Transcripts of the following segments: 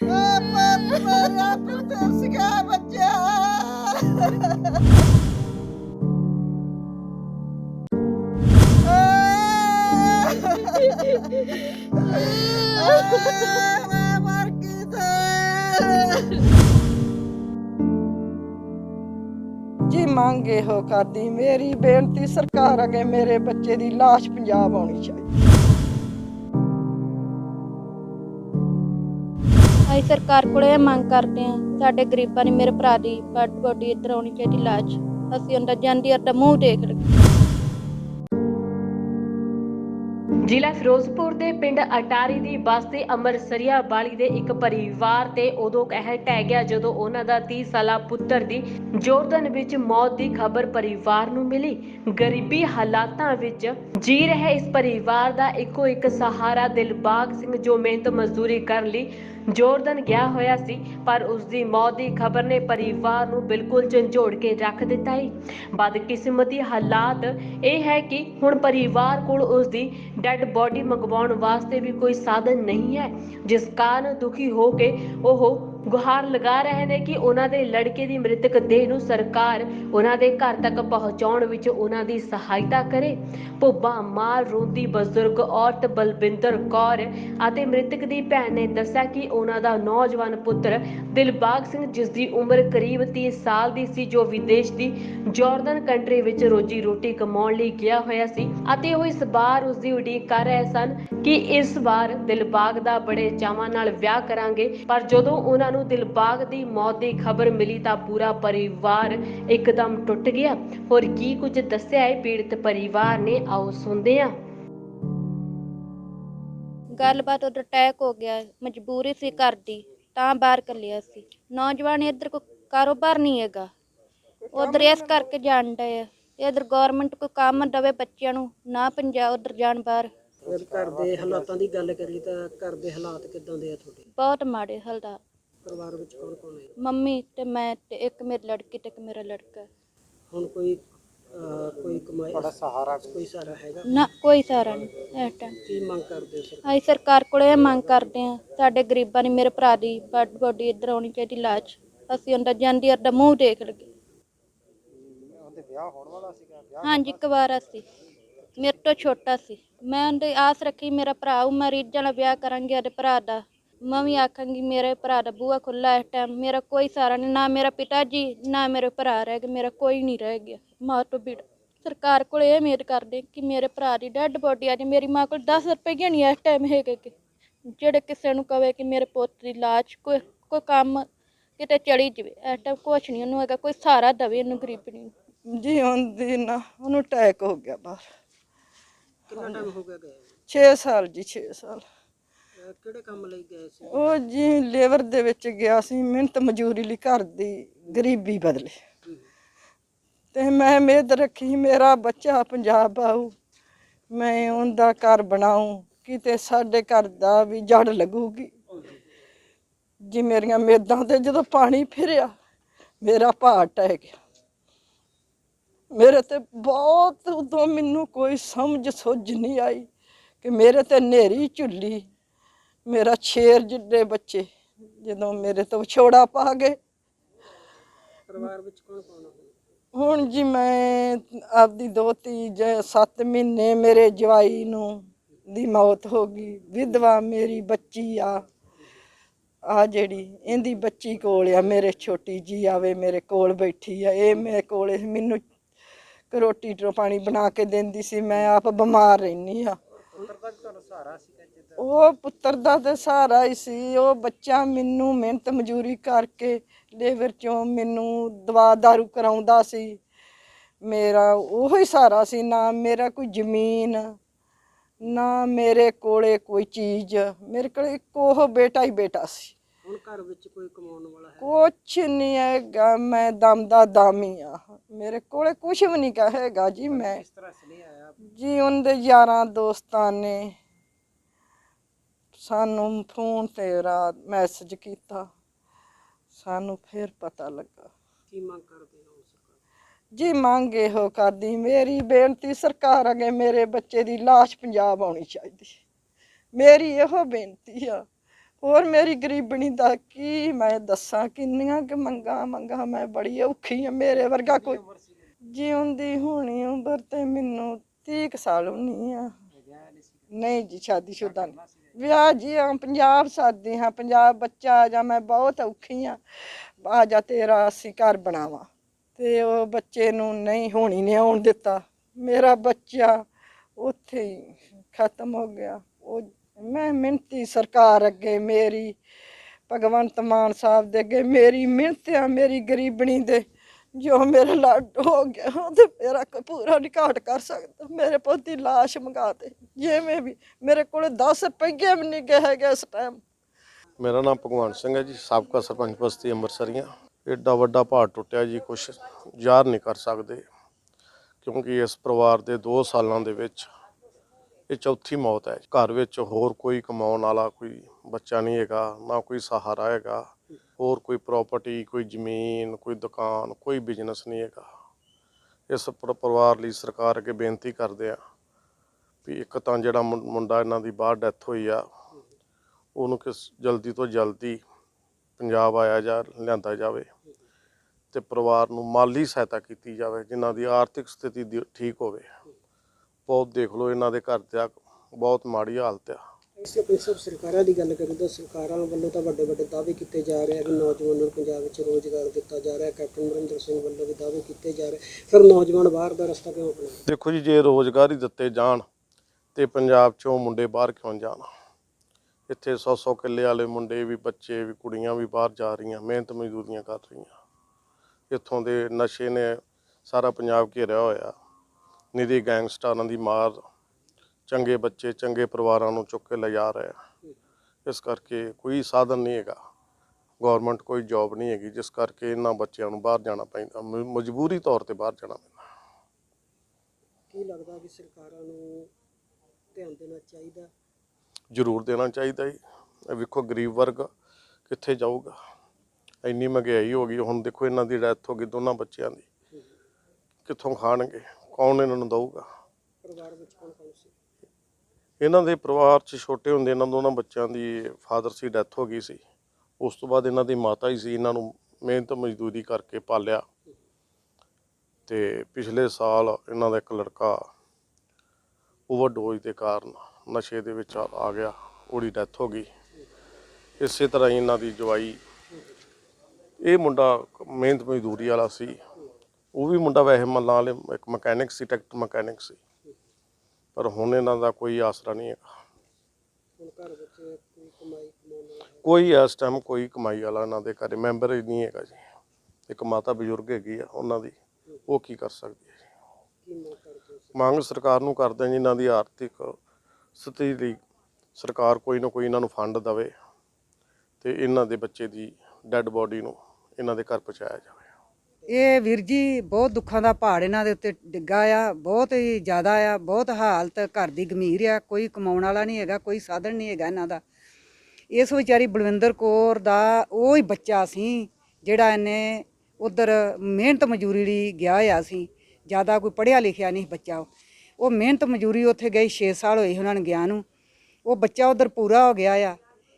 ਮੇਰਾ ਪੁੱਤਰ ਸਿਆ ਬੱਚਾ ਮੈਂ ਮਰ ਗਈ ਤੇ ਜੀ ਮੰਗ ਇਹੋ ਕਰਦੀ ਮੇਰੀ ਬੇਨਤੀ, ਸਰਕਾਰ ਅੱਗੇ ਮੇਰੇ ਬੱਚੇ ਦੀ ਲਾਸ਼ ਪੰਜਾਬ ਆਉਣੀ ਚਾਹੀਦੀ। ਅਸੀਂ ਸਰਕਾਰ ਕੋਲੇ ਇਹ ਮੰਗ ਕਰਦੇ ਹਾਂ, ਸਾਡੇ ਗਰੀਬਾਂ ਦੀ ਮੇਰੇ ਭਰਾ ਦੀ ਬੱਡ ਬੋਡੀ ਇੱਧਰ ਆਉਣੀ ਚਾਹੀਦੀ ਲਾਜ ਅਸੀਂ ਉਹਦਾ ਜਾਂਦੀ ਦਾ ਮੂੰਹ ਦੇਖ ਲਈਏ। ਜ਼ਿਲ੍ਹਾ ਫਿਰੋਜ਼ਪੁਰ ਦੇ ਪਿੰਡ ਅਟਾਰੀ ਦੀ ਬਸਤੀ ਅੰਮ੍ਰਿਤਸਰੀਆ ਬਾਲੀ ਦੇ ਇੱਕ ਪਰਿਵਾਰ ਤੇ ਉਦੋਂ ਕਹਿ ਟਹਿ ਗਿਆ ਜਦੋਂ ਉਹਨਾਂ ਦਾ 30 ਸਾਲਾ ਪੁੱਤਰ ਦੀ ਜੋਰਦਨ ਵਿੱਚ ਮੌਤ ਦੀ ਖਬਰ ਪਰਿਵਾਰ ਨੂੰ ਮਿਲੀ। ਗਰੀਬੀ ਹਾਲਾਤਾਂ ਵਿੱਚ ਜੀ ਰਹੇ ਇਸ ਪਰਿਵਾਰ ਦਾ ਇੱਕੋ ਇੱਕ ਸਹਾਰਾ ਦਿਲਬਾਗ ਸਿੰਘ ਜੋ ਮਿਹਨਤ ਮਜ਼ਦੂਰੀ ਕਰਨ ਲਈ ਜੋਰਦਨ ਗਿਆ ਹੋਇਆ ਸੀ, ਪਰ ਉਸ ਦੀ ਮੌਤ ਦੀ ਖਬਰ ਨੇ ਪਰਿਵਾਰ ਨੂੰ ਬਿਲਕੁਲ ਝੰਜੋੜ ਕੇ ਰੱਖ ਦਿੱਤਾ ਹੈ ਬਦਕਿਸਮਤੀ ਹਾਲਾਤ ਇਹ ਹੈ ਕਿ ਹੁਣ ਪਰਿਵਾਰ ਕੋਲ ਉਸ ਦੀ ਡੈੱਡ ਬੋਡੀ ਮੰਗਵਾਉਣ ਵਾਸਤੇ ਵੀ ਕੋਈ ਸਾਧਨ ਨਹੀਂ ਹੈ, ਜਿਸ ਕਾਰਨ ਦੁਖੀ ਹੋ ਕੇ ਉਹ ਗੁਹਾਰ ਲਗਾ ਰਹੇ ਨੇ ਕਿ ਉਹਨਾਂ ਦੇ ਲੜਕੇ ਦੀ ਮ੍ਰਿਤਕ ਦੇਹ ਨੂੰ ਸਰਕਾਰ ਉਹਨਾਂ ਦੇ ਘਰ ਤੱਕ ਪਹੁੰਚਾਉਣ ਵਿੱਚ ਉਹਨਾਂ ਦੀ ਸਹਾਇਤਾ ਕਰੇ। ਭੁੱਬਾ ਮਾਰ ਰੋਂਦੀ, ਬਜ਼ੁਰਗ, ਔਰਤ ਬਲਬਿੰਦਰ ਕੌਰ ਅਤੇ ਮ੍ਰਿਤਕ ਦੀ ਭੈਣ ਨੇ ਦੱਸਿਆ ਕਿ ਉਹਨਾਂ ਦਾ ਨੌਜਵਾਨ ਪੁੱਤਰ ਦਿਲਬਾਗ ਸਿੰਘ, ਜਿਸ ਦੀ ਉਮਰ ਕਰੀਬ 30 ਸਾਲ ਦੀ ਸੀ, ਜੋ ਵਿਦੇਸ਼ ਦੀ ਜਾਰਡਨ ਕੰਟਰੀ ਵਿੱਚ ਰੋਜੀ ਰੋਟੀ ਕਮਾਉਣ ਲਈ ਗਿਆ ਹੋਇਆ ਸੀ ਅਤੇ ਉਹ ਇਸ ਵਾਰ ਉਸ ਦੀ ਉਡੀਕ ਕਰ ਰਹੇ ਸਨ ਕਿ ਇਸ ਵਾਰ ਦਿਲਬਾਗ ਦਾ ਬੜੇ ਚਾਵਾਂ ਨਾਲ ਵਿਆਹ ਕਰਾਂਗੇ। ਪਰ ਜਦੋਂ ਉਹਨਾਂ ਨੂੰ ਦਿਲਬਾਗ ਦੀ ਮੌਤ ਦੀ ਖਬਰ ਮਿਲੀ ਤਾਂ ਪੂਰਾ ਪਰਿਵਾਰ ਇੱਕਦਮ ਟੁੱਟ ਗਿਆ। ਹੋਰ ਕੀ ਕੁਝ ਦੱਸਿਆ ਹੈ ਪੀੜਤ ਪਰਿਵਾਰ ਨੇ? ਆਓ ਸੁਣਦੇ ਹਾਂ। ਗੱਲਬਾਤ ਉਧਰ ਅਟੈਕ ਹੋ ਗਿਆ ਮਜਬੂਰੀ ਸੀ ਘਰ ਦੀ ਤਾਂ ਬਾਹਰ ਕੱਲਿਆ ਸੀ। ਨੌਜਵਾਨ ਇੱਧਰ ਕੋਈ ਕਾਰੋਬਾਰ ਨਹੀਂ ਹੈਗਾ। ਉਧਰ ਇਸ ਕਰਕੇ ਜਾਣ ਡਏ ਆ। ਇਧਰ ਗਵਰਨਮੈਂਟ ਕੋਈ ਕੰਮ ਦਵੇ ਬੱਚਿਆਂ ਨੂੰ ਨਾ ਪੰਜਾਬ ਉਧਰ ਜਾਣ ਬਾਹਰ। ਘਰ ਦੇ ਹਾਲਾਤਾਂ ਦੀ ਗੱਲ ਕਰੀਏ ਤਾਂ ਘਰ ਦੇ ਹਾਲਾਤ ਕਿਦਾਂ ਦੇ ਆ ਤੁਹਾਡੇ? ਬਹੁਤ ਮਾੜੇ ਹਾਲਾਤ। ਪਰਿਵਾਰ ਵਿੱਚ ਕੌਣ ਕੌਣ ਹੈ? ਮੰਮੀ ਤੇ ਮੈਂ ਤੇ ਇੱਕ ਮੇਰੀ ਲੜਕੀ ਤੇ ਇੱਕ ਮੇਰਾ ਲੜਕਾ। ਹੁਣ ਕੋਈ ਅਹ, ਕੋਈ ਕਮਾਈ ਬੜਾ ਸਹਾਰਾ ਕੋਈ ਸਹਾਰਾ ਹੈਗਾ? ਨਾ ਕੋਈ ਸਹਾਰਾ ਨਹੀਂ ਇਸ ਟਾਈਮ ਕੀ ਮੰਗ ਕਰਦੇ ਹੋ ਸਰ ਅਸੀਂ ਸਰਕਾਰ ਕੋਲੇ ਇਹ ਮੰਗ ਕਰਦੇ ਹਾਂ ਸਾਡੇ ਗਰੀਬਾਂ ਦੀ ਮੇਰੇ ਭਰਾ ਦੀ ਬੱਡ ਬੋਡੀ ਇੱਧਰ ਆਉਣੀ ਚਾਹੀਦੀ ਲਾਜ ਅਸੀਂ ਉਹਦਾ ਜਾਂਦੀ ਦਾ ਮੂੰਹ ਦੇਖ ਲਈਏ। ਉਹਦੇ ਵਿਆਹ ਹੋਣ ਵਾਲਾ ਸੀਗਾ ਵਿਆਹ ਹਾਂਜੀ ਕੁਵਾਰਾ ਸੀ ਮੇਰੇ ਤੋਂ ਛੋਟਾ ਸੀ। ਮੈਂ ਉਹਦੀ ਆਸ ਰੱਖੀ ਮੇਰਾ ਭਰਾ ਉਹ ਮੈਂ ਰੀਝਾਂ ਨਾਲ ਵਿਆਹ ਕਰਾਂਗੀ ਉਹਦੇ ਭਰਾ ਦਾ। ਮੈਂ ਵੀ ਆਖਾਂਗੀ ਮੇਰੇ ਭਰਾ ਦਾ ਬੂਹਾ ਖੁੱਲਾ ਇਸ ਟਾਈਮ ਮੇਰਾ ਕੋਈ ਸਹਾਰਾ ਨਹੀਂ ਨਾ ਮੇਰਾ ਪਿਤਾ ਜੀ ਨਾ ਮੇਰੇ ਭਰਾ ਰਹਿ ਗਏ ਮੇਰਾ ਕੋਈ ਨਹੀਂ ਰਹਿ ਗਿਆ। ਮਾਂ ਤੋਂ ਬਿੜ ਸਰਕਾਰ ਕੋਲ ਇਹ ਉਮੀਦ ਕਰਦੇ ਕਿ ਮੇਰੇ ਭਰਾ ਦੀ ਡੈੱਡ ਬੋਡੀ ਆ ਜੇ ਮੇਰੀ ਮਾਂ ਕੋਲ 10 ਰੁਪਏ ਨਹੀਂ ਇਸ ਟਾਈਮ ਹੈਗੇ ਕਿ। ਜਿਹੜੇ ਕਿਸੇ ਨੂੰ ਕਵੇ ਕਿ ਮੇਰੇ ਪੁੱਤ ਦੀ ਲਾਸ਼ ਕੋਈ ਕੋਈ ਕੰਮ ਕਿਤੇ ਚੜੀ ਜਵੇ ਇਸ ਟਾਈਮ ਕੁਛ ਨਹੀਂ ਉਹਨੂੰ ਹੈਗਾ ਕੋਈ ਸਹਾਰਾ ਦਵੇ ਇਹਨੂੰ ਗਰੀਬਣੀ ਨੂੰ। ਜੀ ਹੁੰਦੀ ਨਾ ਉਹਨੂੰ ਅਟੈਕ ਹੋ ਗਿਆ ਬਾਹਰ। ਕਿੰਨਾ ਟਾਈਮ ਹੋ ਗਿਆ ਗਏ? 6 ਸਾਲ ਜੀ 6 ਸਾਲ। ਕਿਹੜੇ ਕੰਮ ਲਈ ਗਏ ਸੀ? ਉਹ ਜੀ ਲੇਬਰ ਦੇ ਵਿੱਚ ਗਿਆ ਸੀ ਮਿਹਨਤ ਮਜ਼ਦੂਰੀ ਲਈ ਘਰ ਦੀ ਗਰੀਬੀ ਬਦਲੇ। ਤੇ ਮੈਂ ਉਮੀਦ ਰੱਖੀ ਮੇਰਾ ਬੱਚਾ ਪੰਜਾਬ ਆਊ ਮੈਂ ਉਹਦਾ ਘਰ ਬਣਾਉ ਕਿਤੇ ਸਾਡੇ ਘਰ ਦਾ ਵੀ ਜੜ ਲੱਗੂਗੀ। ਜੀ ਮੇਰੀਆਂ ਮੇਦਾਂ ਤੇ ਜਦੋਂ ਪਾਣੀ ਫਿਰਿਆ ਮੇਰਾ ਭਾਰ ਟਹਿ ਗਿਆ। ਮੇਰੇ ਤੇ ਬਹੁਤ ਉਦੋਂ ਮੈਨੂੰ ਕੋਈ ਸਮਝ ਸੁੱਝ ਨਹੀਂ ਆਈ ਕਿ ਮੇਰੇ ਤੇ ਨੇਰੀ ਝੁੱਲੀ ਮੇਰਾ ਛੇਰ ਜਿੱਡੇ ਬੱਚੇ ਜਦੋਂ ਮੇਰੇ ਤੋਂ ਵਿਛੋੜਾ ਪਾ ਗਏ। ਪਰਿਵਾਰ ਵਿੱਚ ਕੌਣ ਕੌਣ ਹੁਣ ਜੀ ਮੈਂ ਆਪਦੀ ਦੋਤੀ ਜ 7 ਮਹੀਨੇ ਮੇਰੇ ਜਵਾਈ ਨੂੰ ਦੀ ਮੌਤ ਹੋ ਗਈ ਵਿਧਵਾ ਮੇਰੀ ਬੱਚੀ ਆ। ਆ ਜਿਹੜੀ ਇਹਦੀ ਬੱਚੀ ਕੋਲ ਆ ਮੇਰੇ ਛੋਟੀ ਜੀ ਆਵੇ ਮੇਰੇ ਕੋਲ ਬੈਠੀ ਆ। ਇਹ ਮੇਰੇ ਕੋਲ ਮੈਨੂੰ ਰੋਟੀ ਟੋ ਪਾਣੀ ਬਣਾ ਕੇ ਦਿੰਦੀ ਸੀ ਮੈਂ ਆਪ ਬਿਮਾਰ ਰਹਿਨੀ ਆ। ਪੁੱਤਰ ਤੱਕ ਤੁਹਾਡਾ ਸਹਾਰਾ ਜਿੱਦਾਂ ਉਹ ਪੁੱਤਰ ਦਾ ਤੇ ਸਹਾਰਾ ਹੀ ਸੀ। ਉਹ ਬੱਚਾ ਮੈਨੂੰ ਮਿਹਨਤ ਮਜ਼ਦੂਰੀ ਕਰਕੇ ਲੇਬਰ ਚੋਂ ਮੈਨੂੰ ਦਵਾ ਦਾਰੂ ਕਰਾਉਂਦਾ ਸੀ। ਮੇਰਾ ਉਹ ਹੀ ਸਹਾਰਾ ਸੀ। ਨਾ ਮੇਰਾ ਕੋਈ ਜ਼ਮੀਨ ਨਾ ਮੇਰੇ ਕੋਲੇ ਕੋਈ ਚੀਜ਼। ਮੇਰੇ ਕੋਲ ਇੱਕੋ ਉਹ ਬੇਟਾ ਹੀ ਬੇਟਾ ਸੀ। ਹੁਣ ਘਰ ਵਿੱਚ ਕੋਈ ਕਮਾਉਣ ਵਾਲਾ ਹੈ? ਕੁਛ ਨਹੀਂ ਹੈਗਾ। ਮੈਂ ਦਮ ਦਾ ਦਮ ਆ ਮੇਰੇ ਕੋਲੇ ਕੁਛ ਵੀ ਨਹੀਂ ਕਹੇਗਾ ਜੀ ਮੈਂ। ਤਰ੍ਹਾਂ ਆਇਆ। ਜੀ ਉਹਦੇ ਯਾਰਾਂ ਦੋਸਤਾਂ ਨੇ ਸਾਨੂੰ ਫੋਨ ਤੇ ਰਾਤ ਮੈਸੇਜ ਕੀਤਾ। ਸਾਨੂੰ ਫਿਰ ਪਤਾ ਲੱਗਾ। ਕੀ ਮੰਗ ਕਰਦੇ ਹੋ ਸਰਕਾਰ? ਜੀ ਮੰਗ ਇਹੋ ਕਰਦੀ ਮੇਰੀ ਬੇਨਤੀ ਸਰਕਾਰ ਅਗੇ ਮੇਰੇ ਬੱਚੇ ਦੀ ਲਾਸ਼ ਪੰਜਾਬ ਆਉਣੀ ਚਾਹੀਦੀ। ਮੇਰੀ ਇਹੋ ਬੇਨਤੀ ਆ। ਹੋਰ ਮੇਰੀ ਗਰੀਬਣੀ ਦਾ ਕੀ ਮੈਂ ਦੱਸਾਂ ਕਿੰਨੀਆਂ ਕਿ ਮੰਗਾ ਮੰਗਾ ਮੈਂ ਬੜੀ ਔਖੀ ਆ ਮੇਰੇ ਵਰਗਾ ਕੋਈ ਜਿਉਂਦੀ ਹੋਣੀ ਉਮਰ ਤੇ ਮੈਨੂੰ 30 ਕੁ ਸਾਲ ਹੋਣੀ ਆ। ਨਹੀਂ ਜੀ ਸ਼ਾਦੀशुदा ਨਹੀਂ। ਵਿਆਹ ਜੀ ਆ ਪੰਜਾਬ ਸਾਦੇ ਹਾਂ, ਪੰਜਾਬ ਬੱਚਾ ਆ ਜਾ ਮੈਂ ਬਹੁਤ ਔਖੀ ਆ ਆ ਜਾ ਤੇਰਾ ਅਸੀਂ ਘਰ ਬਣਾਵਾਂ। ਤੇ ਉਹ ਬੱਚੇ ਨੂੰ ਨਹੀਂ, ਹੋਣੀ ਨੇ ਆਉਣ ਦਿੱਤਾ। ਮੇਰਾ ਬੱਚਾ ਉੱਥੇ ਹੀ ਖਤਮ ਹੋ ਗਿਆ। ਉਹ ਮੈਂ ਮਿਹਨਤੀ ਸਰਕਾਰ ਅੱਗੇ, ਮੇਰੀ ਭਗਵੰਤ ਮਾਨ ਸਾਹਿਬ ਦੇ ਅੱਗੇ, ਮੇਰੀ ਮਿਹਨਤ ਆ, ਮੇਰੀ ਗਰੀਬਣੀ ਦੇ ਜੋ ਮੇਰਾ ਲੱਡ ਹੋ ਗਿਆ ਉਹ ਮੇਰਾ ਕੋਈ ਪੂਰਾ ਨਹੀਂ ਘਾਟ ਕਰ ਸਕਦਾ, ਮੇਰੇ ਪੁੱਤ ਦੀ ਲਾਸ਼ ਮੰਗਾ ਜਿਵੇਂ ਵੀ, ਮੇਰੇ ਕੋਲ 10 ਰੁਪਏ ਵੀ ਨਹੀਂ ਗਏ ਹੈਗੇ ਇਸ ਟਾਈਮ ਮੇਰਾ ਨਾਮ ਭਗਵਾਨ ਸਿੰਘ ਹੈ ਜੀ, ਸਾਬਕਾ ਸਰਪੰਚ ਬਸਤੀ ਅੰਮ੍ਰਿਤਸਰੀਆਂ। ਐਡਾ ਵੱਡਾ ਪਹਾੜ ਟੁੱਟਿਆ ਜੀ, ਕੁਛ ਯਾਰ ਨਹੀਂ ਕਰ ਸਕਦੇ, ਕਿਉਂਕਿ ਇਸ ਪਰਿਵਾਰ ਦੇ 2 ਸਾਲਾਂ ਦੇ ਵਿੱਚ ਇਹ ਚੌਥੀ ਮੌਤ ਹੈ। ਘਰ ਵਿੱਚ ਹੋਰ ਕੋਈ ਕਮਾਉਣ ਵਾਲਾ ਕੋਈ ਬੱਚਾ ਨਹੀਂ ਹੈਗਾ, ਨਾ ਕੋਈ ਸਹਾਰਾ ਹੈਗਾ। ਹੋਰ ਕੋਈ ਪ੍ਰਾਪਰਟੀ ਕੋਈ ਜ਼ਮੀਨ, ਕੋਈ ਦੁਕਾਨ, ਕੋਈ ਬਿਜ਼ਨਸ ਨਹੀਂ ਹੈਗਾ। ਇਸ ਪਰਿਵਾਰ ਲਈ ਸਰਕਾਰ ਅੱਗੇ ਬੇਨਤੀ ਕਰਦੇ ਆ ਵੀ ਇੱਕ ਤਾਂ ਜਿਹੜਾ ਮੁੰ- ਮੁੰਡਾ ਇਹਨਾਂ ਦੀ ਬਾਹਰ ਡੈਥ ਹੋਈ ਆ, ਉਹਨੂੰ ਕਿਸ ਜਲਦੀ ਤੋਂ ਜਲਦੀ ਪੰਜਾਬ ਆਇਆ ਜਾ, ਲਿਆਂਦਾ ਜਾਵੇ ਤੇ ਪਰਿਵਾਰ ਨੂੰ ਮਾਲੀ ਸਹਾਇਤਾ ਕੀਤੀ ਜਾਵੇ, ਜਿਨ੍ਹਾਂ ਦੀ ਆਰਥਿਕ ਸਥਿਤੀ ਦੀ- ਠੀਕ ਹੋਵੇ। ਬਹੁਤ ਦੇਖ ਲਓ ਇਹਨਾਂ ਦੇ ਘਰ ਤੇ ਬਹੁਤ ਮਾੜੀ ਹਾਲਤ ਆ। ਇਸ ਆਪਣੀ ਸਭ ਸਰਕਾਰਾਂ ਦੀ ਗੱਲ ਕਰੀਏ ਤਾਂ ਸਰਕਾਰਾਂ ਵੱਲੋਂ ਤਾਂ ਵੱਡੇ ਵੱਡੇ ਦਾਅਵੇ ਕੀਤੇ ਜਾ ਰਹੇ ਆ ਕਿ ਨੌਜਵਾਨਾਂ ਨੂੰ ਪੰਜਾਬ ਵਿੱਚ ਰੋਜ਼ਗਾਰ ਦਿੱਤਾ ਜਾ ਰਿਹਾ, ਕੈਪਟਨ ਅਮਰਿੰਦਰ ਸਿੰਘ ਵੱਲੋਂ ਵੀ ਦਾਅਵੇ ਕੀਤੇ ਜਾ ਰਹੇ। ਫਿਰ ਨੌਜਵਾਨ ਬਾਹਰ ਦਾ ਰਸਤਾ ਕਿਉਂ ਅਪਣਾਉਂਦੇ ਦੇਖੋ ਜੀ, ਜੇ ਰੋਜ਼ਗਾਰ ਹੀ ਦਿੱਤੇ ਜਾਣ ਤੇ ਪੰਜਾਬ ਚੋਂ ਮੁੰਡੇ ਬਾਹਰ ਕਿਉਂ ਜਾਣ? ਇੱਥੇ 100-100 ਕਿੱਲੇ ਵਾਲੇ ਮੁੰਡੇ ਵੀ, ਬੱਚੇ ਵੀ, ਕੁੜੀਆਂ ਵੀ ਬਾਹਰ ਜਾ ਰਹੀਆਂ, ਮਿਹਨਤ ਮਜ਼ਦੂਰੀਆਂ ਕਰ ਰਹੀਆਂ। ਇੱਥੋਂ ਦੇ ਨਸ਼ੇ ਨੇ ਸਾਰਾ ਪੰਜਾਬ ਘੇਰਿਆ ਹੋਇਆ। ਨਿਧੀ ਗੈਂਗਸਟਰਾਂ ਦੀ ਮਾਰ ਚੰਗੇ ਬੱਚੇ ਚੰਗੇ ਪਰਿਵਾਰਾਂ ਨੂੰ ਚੁੱਕ ਕੇ ਲਿਜਾ ਰਹੇ ਆ। ਇਸ ਕਰਕੇ ਕੋਈ ਸਾਧਨ ਨਹੀਂ ਹੈਗਾ। ਗਵਰਨਮੈਂਟ ਕੋਈ ਜੌਬ ਨਹੀਂ ਹੈਗੀ ਜਿਸ ਕਰਕੇ ਇਹਨਾਂ ਬੱਚਿਆਂ ਨੂੰ ਬਾਹਰ ਜਾਣਾ ਪੈਂਦਾ ਮ- ਮਜਬੂਰੀ ਤੌਰ ਤੇ ਬਾਹਰ ਜਾਣਾ ਪੈਂਦਾ। ਕੀ ਲੱਗਦਾ ਕਿ ਸਰਕਾਰਾਂ ਨੂੰ ਧਿਆਨ ਦੇਣਾ ਚਾਹੀਦਾ? ਜ਼ਰੂਰ ਦੇਣਾ ਚਾਹੀਦਾ ਜੀ। ਇਹ ਵੇਖੋ ਗਰੀਬ ਵਰਗ ਕਿੱਥੇ ਜਾਊਗਾ? ਇੰਨੀ ਮਹਿੰਗਾਈ ਹੋ ਗਈ ਹੁਣ ਦੇਖੋ ਇਹਨਾਂ ਦੀ ਡੈਥ ਹੋ ਗਈ ਦੋਨਾਂ ਬੱਚਿਆਂ ਦੀ। ਕਿੱਥੋਂ ਖਾਣਗੇ? ਕੌਣ ਇਹਨਾਂ ਨੂੰ ਦਊਗਾ? ਪਰਿਵਾਰ ਵਿੱਚ ਕੌਣ ਕੌਣ ਸੀ? ਇਹਨਾਂ ਦੇ ਪਰਿਵਾਰ 'ਚ ਛੋਟੇ ਹੁੰਦੇ ਇਹਨਾਂ ਦੋਨਾਂ ਬੱਚਿਆਂ ਦੀ ਫਾਦਰ ਸੀ ਡੈਥ ਹੋ ਗਈ ਸੀ। ਉਸ ਤੋਂ ਬਾਅਦ ਇਹਨਾਂ ਦੀ ਮਾਤਾ ਹੀ ਸੀ, ਇਹਨਾਂ ਨੂੰ ਮਿਹਨਤ ਮਜ਼ਦੂਰੀ ਕਰਕੇ ਪਾਲਿਆ। ਤੇ ਪਿਛਲੇ ਸਾਲ ਇਹਨਾਂ ਦਾ ਇੱਕ ਲੜਕਾ ਓਵਰਡੋਜ਼ ਦੇ ਕਾਰਨ ਨਸ਼ੇ ਦੇ ਵਿੱਚ ਆ ਆ ਗਿਆ, ਉਹਦੀ ਡੈਥ ਹੋ ਗਈ। ਇਸੇ ਤਰ੍ਹਾਂ ਹੀ ਇਹਨਾਂ ਦੀ ਜਵਾਈ, ਇਹ ਮੁੰਡਾ ਮਿਹਨਤ ਮਜ਼ਦੂਰੀ ਵਾਲਾ ਸੀ। ਉਹ ਵੀ ਮੁੰਡਾ ਵੈਸੇ ਮੱਲਾਂ ਵਾਲੇ ਇੱਕ ਮਕੈਨਿਕ ਸੀ, ਟਰੈਕਟਰ ਮਕੈਨਿਕ ਸੀ। ਪਰ ਹੁਣ ਇਹਨਾਂ ਦਾ ਕੋਈ ਆਸਰਾ ਨਹੀਂ ਹੈਗਾ ਹੁਣ ਘਰ ਵਿੱਚ ਕੋਈ ਕਮਾਈ ਕਮਾਉਣ ਵਾਲਾ ਹੈ? ਕੋਈ ਇਸ ਟਾਈਮ ਕੋਈ ਕਮਾਈ ਵਾਲਾ ਇਹਨਾਂ ਦੇ ਘਰੇ ਮੈਂਬਰ ਹੀ ਨਹੀਂ ਹੈਗਾ ਜੀ। ਇੱਕ ਮਾਤਾ ਬਜ਼ੁਰਗ ਹੈਗੀ ਆ ਉਹਨਾਂ ਦੀ। ਉਹ ਕੀ ਕਰ ਸਕਦੀ ਹੈ ਜੀ? ਕੀ ਮੰਗ ਕਰਦੇ ਹੋ ਮੰਗ ਸਰਕਾਰ ਨੂੰ ਕਰਦੇ ਹਾਂ ਜੀ ਇਹਨਾਂ ਦੀ ਆਰਥਿਕ ਸਥਿਤੀ ਲਈ ਸਰਕਾਰ ਕੋਈ ਨਾ ਕੋਈ ਇਹਨਾਂ ਨੂੰ ਫੰਡ ਦੇਵੇ ਤੇ ਇਹਨਾਂ ਦੇ ਬੱਚੇ ਦੀ ਡੈੱਡ ਬੋਡੀ ਨੂੰ ਇਹਨਾਂ ਦੇ ਘਰ ਪਹੁੰਚਾਇਆ ਜਾਵੇ। ਇਹ ਵੀਰ ਜੀ ਬਹੁਤ ਦੁੱਖਾਂ ਦਾ ਪਹਾੜ ਇਹਨਾਂ ਦੇ ਉੱਤੇ ਡਿੱਗਾ ਆ, ਬਹੁਤ ਹੀ ਜ਼ਿਆਦਾ ਆ, ਬਹੁਤ ਹਾਲਤ ਘਰ ਦੀ ਗੰਭੀਰ ਆ, ਕੋਈ ਕਮਾਉਣ ਵਾਲਾ ਨਹੀਂ ਹੈਗਾ, ਕੋਈ ਸਾਧਨ ਨਹੀਂ ਹੈਗਾ ਇਹਨਾਂ ਦਾ। ਇਸ ਵਿਚਾਰੀ ਬਲਵਿੰਦਰ ਕੌਰ ਦਾ ਉਹ ਹੀ ਬੱਚਾ ਸੀ, ਜਿਹੜਾ ਇਹਨੇ ਉਧਰ ਮਿਹਨਤ ਮਜ਼ਦੂਰੀ ਲਈ ਗਿਆ ਹੋਇਆ ਸੀ, ਜ਼ਿਆਦਾ ਕੋਈ ਪੜ੍ਹਿਆ ਲਿਖਿਆ ਨਹੀਂ ਬੱਚਾ ਉਹ। ਉਹ ਮਿਹਨਤ ਮਜ਼ਦੂਰੀ ਉੱਥੇ ਗਈ 6 ਸਾਲ ਹੋਏ ਉਹਨਾਂ ਨੂੰ ਗਿਆ ਨੂੰ। ਉਹ ਬੱਚਾ ਉਧਰ ਪੂਰਾ ਹੋ ਗਿਆ ਆ।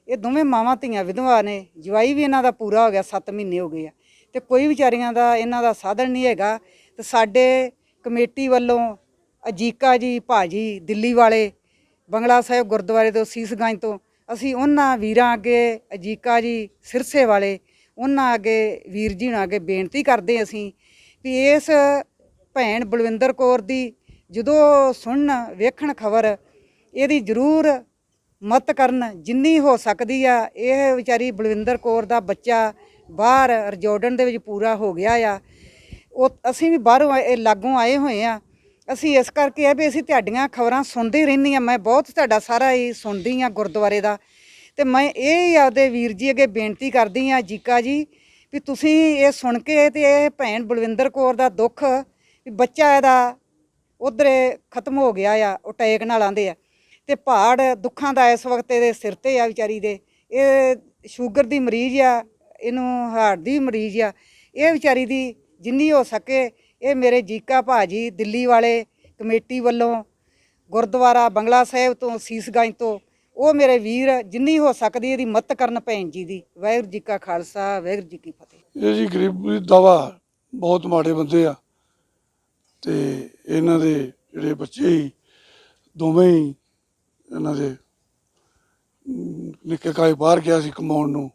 ਇਹ ਦੋਵੇਂ ਮਾਵਾਂ ਧੀਆਂ ਵਿਧਵਾ ਨੇ, ਜਵਾਈ ਵੀ ਇਹਨਾਂ ਦਾ ਪੂਰਾ ਹੋ ਗਿਆ 7 ਮਹੀਨੇ ਹੋ ਗਏ ਆ। ਤੇ ਕੋਈ ਵਿਚਾਰੀਆਂ ਦਾ ਇਹਨਾਂ ਦਾ ਸਾਧਨ ਨਹੀਂ ਹੈਗਾ ਤੇ ਸਾਡੇ ਕਮੇਟੀ ਵੱਲੋਂ ਅਜੀਕਾ ਜੀ, ਭਾਜੀ ਦਿੱਲੀ ਵਾਲੇ, ਬੰਗਲਾ ਸਾਹਿਬ ਗੁਰਦੁਆਰੇ ਤੋਂ ਸੀਸਗੰਜ ਤੋਂ ਅਸੀਂ ਉਹਨਾਂ ਵੀਰਾਂ ਅੱਗੇ ਅਜੀਕਾ ਜੀ ਸਿਰਸੇ ਵਾਲੇ, ਉਹਨਾਂ ਅੱਗੇ ਵੀਰ ਜੀ ਨਾਲ ਅੱਗੇ ਬੇਨਤੀ ਕਰਦੇ ਅਸੀਂ ਵੀ ਇਸ ਭੈਣ ਬਲਵਿੰਦਰ ਕੌਰ ਦੀ ਜਦੋਂ ਸੁਣਨ, ਵੇਖਣ ਖਬਰ ਇਹਦੀ ਜ਼ਰੂਰ ਮਤ ਕਰਨ ਜਿੰਨੀ ਹੋ ਸਕਦੀ ਆ। ਇਹ ਵਿਚਾਰੀ ਬਲਵਿੰਦਰ ਕੌਰ ਦਾ ਬੱਚਾ ਬਾਹਰ ਰਜੋਰਡਨ ਦੇ ਵਿੱਚ ਪੂਰਾ ਹੋ ਗਿਆ ਆ। ਉਹ ਅਸੀਂ ਵੀ ਬਾਹਰੋਂ ਆਏ- ਲਾਗੋਂ ਆਏ ਹੋਏ ਆ। ਅਸੀਂ ਇਸ ਕਰਕੇ ਆ ਵੀ ਅਸੀਂ ਤੁਹਾਡੀਆਂ ਖਬਰਾਂ ਸੁਣਦੇ ਰਹਿੰਦੀ ਆ। ਮੈਂ ਬਹੁਤ ਤੁਹਾਡਾ ਸਾਰਾ ਹੀ ਸੁਣਦੀ ਆ ਗੁਰਦੁਆਰੇ ਦਾ। ਤੇ ਮੈਂ ਇਹ ਹੀ ਆਪਦੇ ਵੀਰ ਜੀ ਅੱਗੇ ਬੇਨਤੀ ਕਰਦੀ ਆ, ਜੀਕਾ ਜੀ, ਵੀ ਤੁਸੀਂ ਇਹ ਸੁਣ ਕੇ ਤੇ ਇਹ ਭੈਣ ਬਲਵਿੰਦਰ ਕੌਰ ਦਾ ਦੁੱਖ ਵੀ ਬੱਚਾ ਇਹਦਾ ਉਧਰ ਖਤਮ ਹੋ ਗਿਆ ਆ, ਉਹ ਟੈਕ ਨਾਲ ਆਂਦੇ ਆ। ਤੇ ਪਹਾੜ ਦੁੱਖਾਂ ਦਾ ਇਸ ਵਕਤ ਇਹਦੇ ਸਿਰ ਤੇ ਆ ਵਿਚਾਰੀ ਦੇ। ਇਹ ਸ਼ੂਗਰ ਦੀ ਮਰੀਜ਼ ਆ ਇਹਨੂੰ ਹਾਰਟ ਦੀ ਮਰੀਜ਼ ਆ। ਇਹ ਵਿਚਾਰੀ ਦੀ ਜਿੰਨੀ ਹੋ ਸਕੇ ਇਹ ਮੇਰੇ ਜੀਕਾ ਭਾਜੀ ਦਿੱਲੀ ਵਾਲੇ ਕਮੇਟੀ ਵੱਲੋਂ ਗੁਰਦੁਆਰਾ ਬੰਗਲਾ ਸਾਹਿਬ ਤੋਂ, ਸੀਸਗੰਜ ਤੋਂ, ਉਹ ਮੇਰੇ ਵੀਰ ਜਿੰਨੀ ਹੋ ਸਕਦੀ ਇਹਦੀ ਮਦਦ ਕਰਨ ਭੈਣ ਜੀ ਦੀ। ਵਾਹਿਗੁਰੂ ਜੀ ਕਾ ਖਾਲਸਾ, ਵਾਹਿਗੁਰੂ ਜੀ ਕੀ ਫਤਿਹ। ਇਹ ਜੀ ਗਰੀਬੀ ਦਵਾ, ਬਹੁਤ ਮਾੜੇ ਬੰਦੇ ਆ। ਤੇ ਇਹਨਾਂ ਦੇ ਜਿਹੜੇ ਬੱਚੇ ਦੋਵੇਂ ਹੀ ਇਹਨਾਂ ਦੇ ਨਿੱਕੇ ਕਾਏ ਬਾਹਰ ਗਿਆ ਸੀ ਕਮਾਉਣ ਨੂੰ।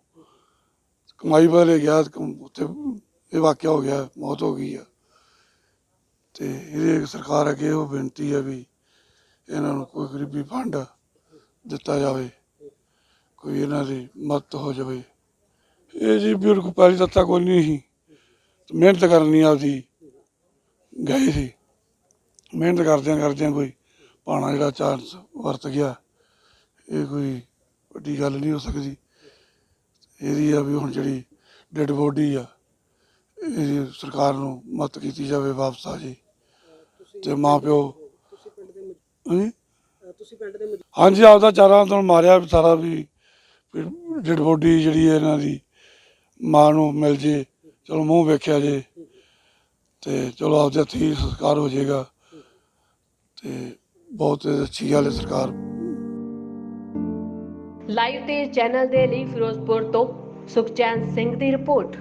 ਕਮਾਈ ਵਾਲੇ ਗਿਆ ਤੇ ਕਮ- ਉੱਥੇ ਇਹ ਵਾਕਿਆ ਹੋ ਗਿਆ, ਮੌਤ ਹੋ ਗਈ ਆ। ਤੇ ਇਹਦੇ ਸਰਕਾਰ ਅੱਗੇ ਉਹ ਬੇਨਤੀ ਹੈ ਵੀ ਇਹਨਾਂ ਨੂੰ ਕੋਈ ਗਰੀਬੀ ਫੰਡ ਦਿੱਤਾ ਜਾਵੇ, ਕੋਈ ਇਹਨਾਂ ਦੀ ਮਦਦ ਹੋ ਜਾਵੇ। ਇਹ ਜੀ ਬਿਲਕੁਲ ਕੋ ਪਹਿਲੀ ਦਿੱਤਾ ਕੋਈ ਨਹੀਂ ਸੀ। ਮਿਹਨਤ ਕਰਨੀ ਆਪਦੀ ਗਏ ਸੀ। ਮਿਹਨਤ ਕਰਦਿਆਂ ਕਰਦਿਆਂ ਕੋਈ ਪਾਣਾ ਜਿਹੜਾ ਚਾਂਸ ਵਰਤ ਗਿਆ। ਇਹ ਕੋਈ ਵੱਡੀ ਗੱਲ ਨਹੀਂ ਹੋ ਸਕਦੀ। ਇਹਦੀ ਆ ਵੀ ਹੁਣ ਜਿਹੜੀ ਡੈਡ ਬੋਡੀ ਆ ਇਹਦੀ ਸਰਕਾਰ ਨੂੰ ਮਦਦ ਕੀਤੀ ਜਾਵੇ ਵਾਪਸ ਆ ਜੀ। ਤੇ ਮਾਂ ਪਿਓ ਤੁਸੀਂ ਪਿੰਡ ਦੇ ਮੌਜੂ- ਹਾਂਜੀ? ਅਹ ਤੁਸੀਂ ਪਿੰਡ ਦੇ ਮੌਜੂ- ਹਾਂਜੀ ਆਪਦਾ ਚਾਰਾਂ ਤੋਂ ਮਾਰਿਆ ਵੀ ਸਾਰਾ ਵੀ ਡੈਡ ਬੋਡੀ ਜਿਹੜੀ ਹੈ ਇਹਨਾਂ ਦੀ ਮਾਂ ਨੂੰ ਮਿਲ ਜੇ। ਚਲੋ ਮੂੰਹ ਵੇਖਿਆ ਜੇ। ਤੇ ਚਲੋ ਆਪਦੇ ਹੱਥੀਂ ਸੰਸਕਾਰ ਹੋ ਜਾਏਗਾ ਤੇ ਬਹੁਤ ਅੱਛੀ ਗੱਲ ਹੈ ਸਰਕਾਰ। ਲਾਈਵ ਤੇ ਚੈਨਲ ਦੇ ਲਈ ਫਿਰੋਜ਼ਪੁਰ ਤੋਂ ਸੁਖਚੈਨ ਸਿੰਘ ਦੀ ਰਿਪੋਰਟ।